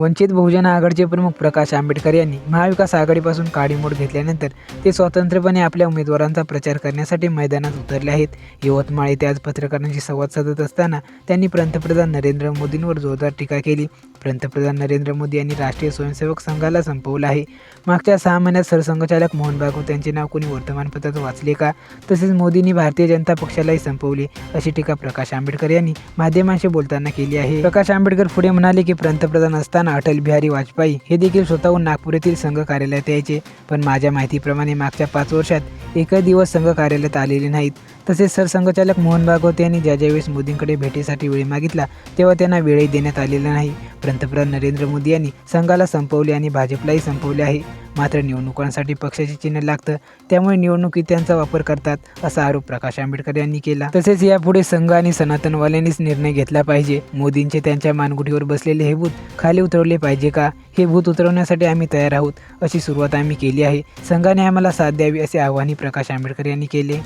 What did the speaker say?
वंचित बहुजन आघाडीचे प्रमुख प्रकाश आंबेडकर यांनी महाविकास आघाडीपासून काडीमोड घेतल्यानंतर ते स्वतंत्रपणे आपल्या उमेदवारांचा प्रचार करण्यासाठी मैदानात उतरले आहेत. यवतमाळ येथे आज पत्रकारांशी संवाद साधत असताना त्यांनी पंतप्रधान नरेंद्र मोदींवर जोरदार टीका केली. पंतप्रधान नरेंद्र मोदी यांनी राष्ट्रीय स्वयंसेवक संघाला संपवलं आहे. मागच्या सहा महिन्यात सरसंघचालक मोहन भागवत यांचे नाव कोणी वर्तमानपत्रात वाचले का? तसेच मोदींनी भारतीय जनता पक्षालाही संपवले अशी टीका प्रकाश आंबेडकर यांनी माध्यमांशी बोलताना केली आहे. प्रकाश आंबेडकर पुढे म्हणाले की पंतप्रधान असताना अटल बिहारी वाजपेयी हे देखील स्वतःहून नागपूर येथील संघ कार्यालयात यायचे. पण माझ्या माहितीप्रमाणे मागच्या पाच वर्षात एकही दिवस संघ कार्यालयात आलेले नाहीत. तसेच सरसंघचालक मोहन भागवत यांनी ज्या ज्यावेळेस मोदींकडे भेटीसाठी वेळ मागितला तेव्हा त्यांना वेळही देण्यात आलेला नाही. पंतप्रधान नरेंद्र मोदी यांनी संघाला संपवले आणि भाजपलाही संपवले आहे. मात्र निवडणुकांसाठी पक्षाचे चिन्ह लागतं त्यामुळे निवडणुकीत त्यांचा वापर करतात असा आरोप प्रकाश आंबेडकर यांनी केला. तसेच यापुढे संघ आणि सनातनवाल्यांनीच निर्णय घेतला पाहिजे. मोदींचे त्यांच्या मानगुटीवर बसलेले हे भूत खाली उतरवले पाहिजे का? हे भूत उतरवण्यासाठी आम्ही तयार आहोत अशी सुरुवात आम्ही केली आहे. संघाने आम्हाला साथ द्यावी असे आवाहनही प्रकाश आंबेडकर यांनी केले.